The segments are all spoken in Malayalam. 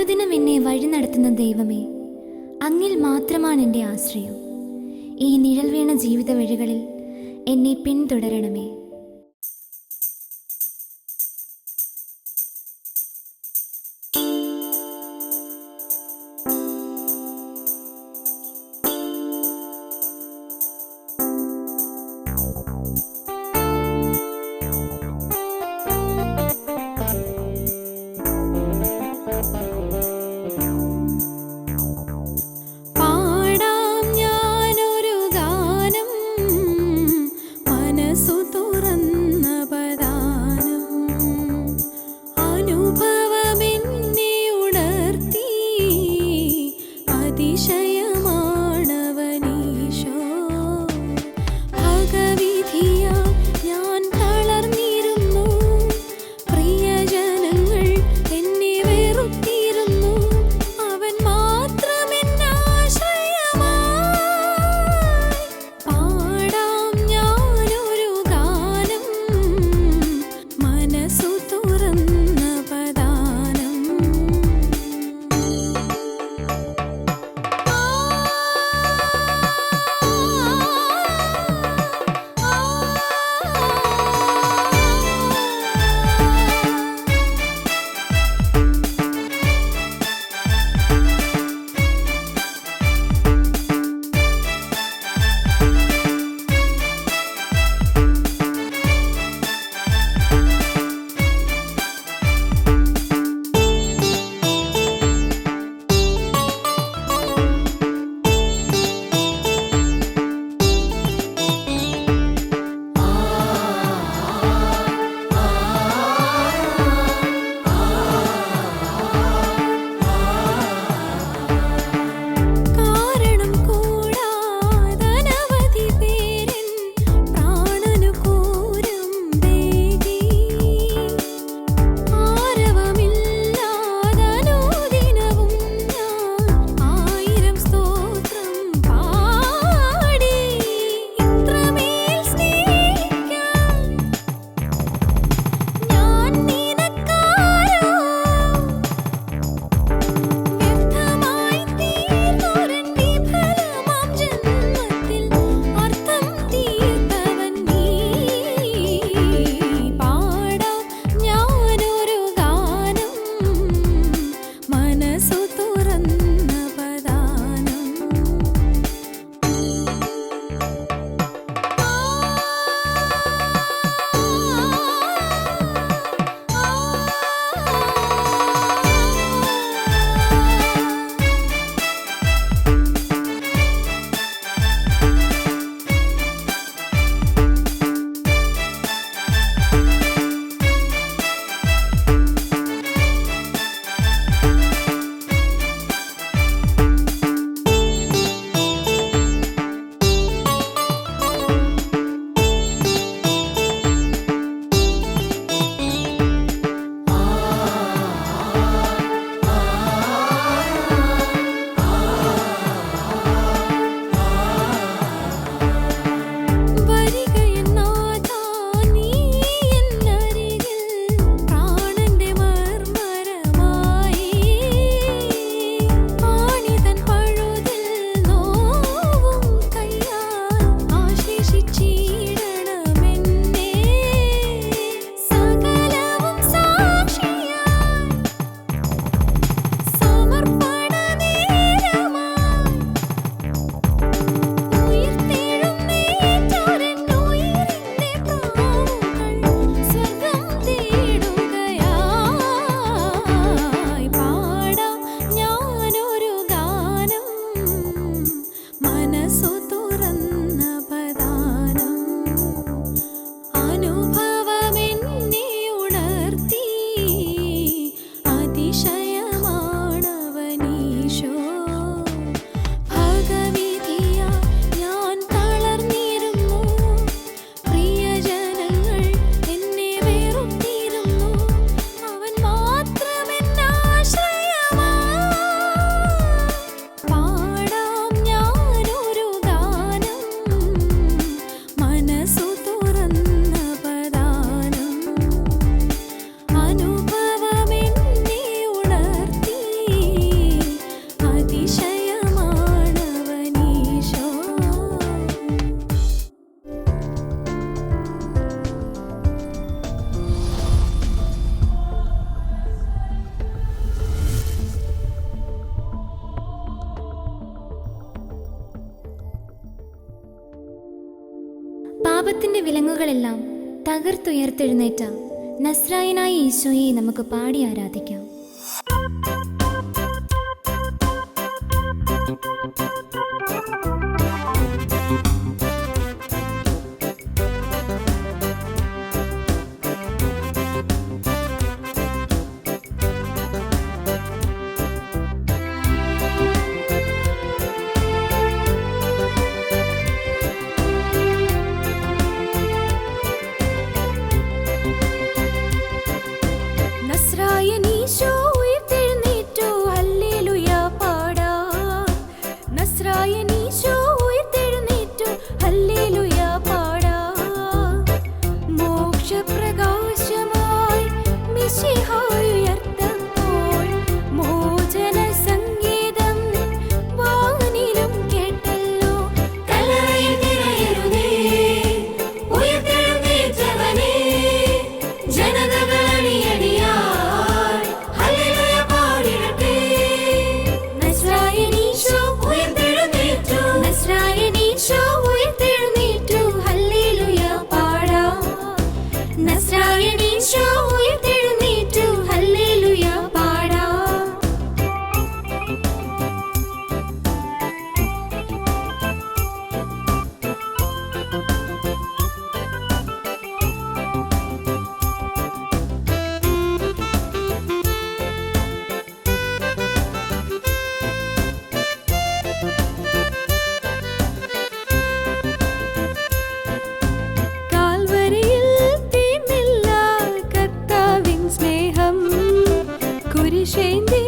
അനുദിനം എന്നെ വഴി നടത്തുന്ന ദൈവമേ അങ്ങിൽ മാത്രമാണ് എന്റെ ആശ്രയം. ഈ നിഴൽ വീണ ജീവിത വഴികളിൽ എന്നെ പിന്തുടരണമേ. ഈശോയെ നമുക്ക് പാടി ആരാധിക്കാം. സ്നേഹം കുരിശേന്തി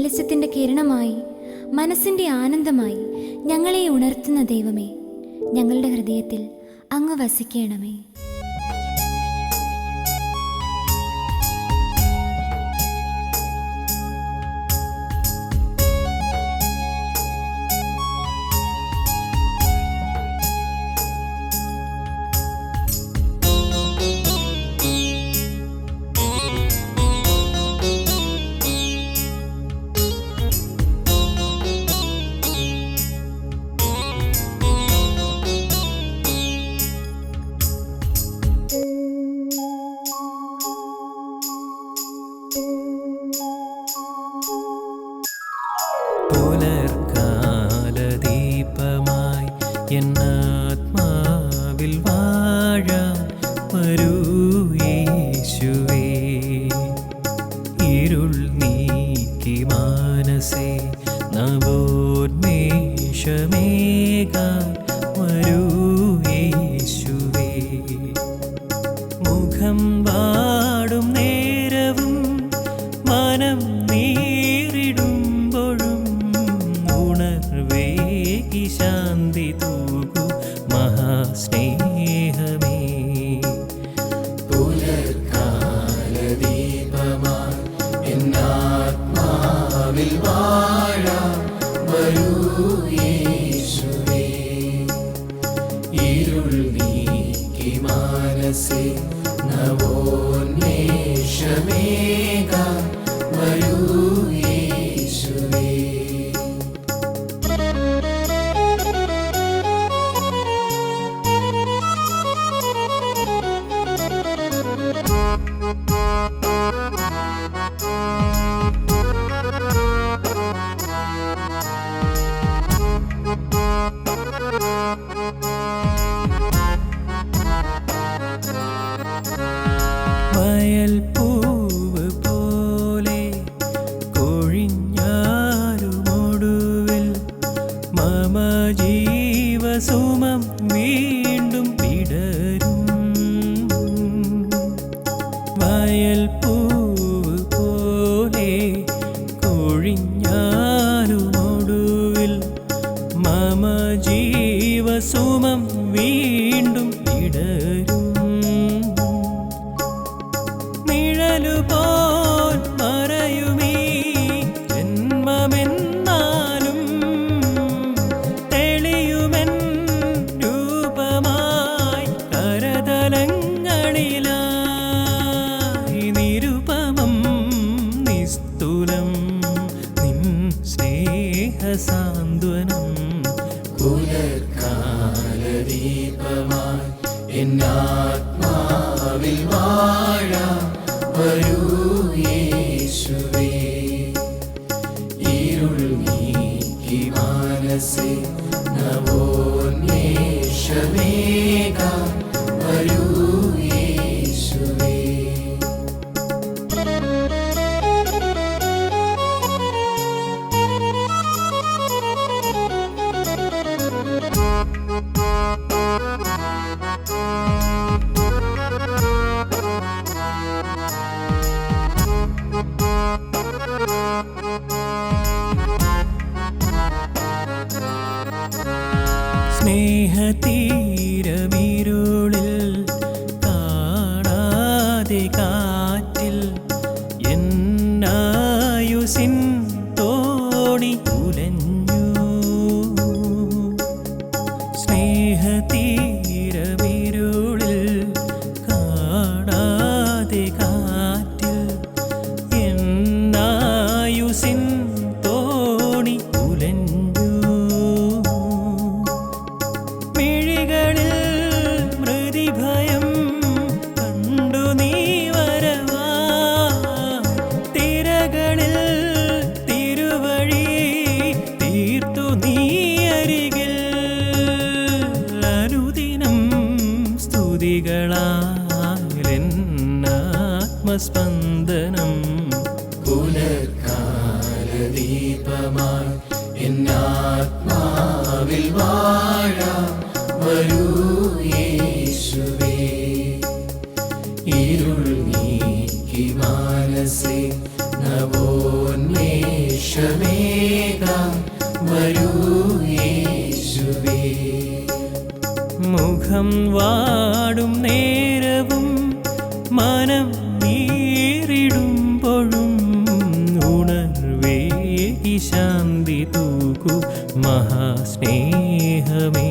വെളിച്ചത്തിന്റെ കിരണമായി മനസ്സിന്റെ ആനന്ദമായി ഞങ്ങളെ ഉണർത്തുന്ന ദൈവമേ ഞങ്ങളുടെ ഹൃദയത്തിൽ അങ്ങ് വസിക്കണമേ. നവോന്മേഷമേക. സുമം വീണ്ടും ഇട नवो नवोन्मेषमेका वयू വാഴാം ഇരുൾ നീക്കി മുഖം വാടും നേരവും മനം നീറിടുമ്പോഴും ഉണർവേകി ശാന്തി തൂക്കു മഹാസ്നേഹ സ്നേഹമേ.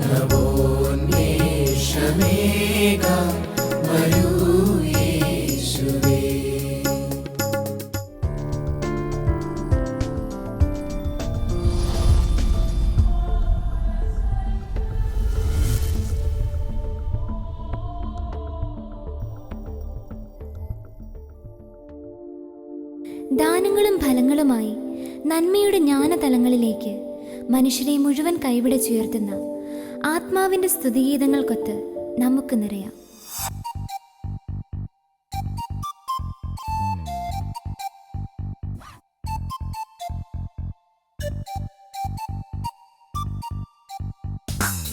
നവോന്മേഷമേക വരൂ യേശുവേ. മനുഷ്യരെ മുഴുവൻ കൈവിടച്ചുയർത്തുന്ന ആത്മാവിന്റെ സ്തുതിഗീതങ്ങൾക്കൊത്ത് നമുക്ക് നിറയാം. you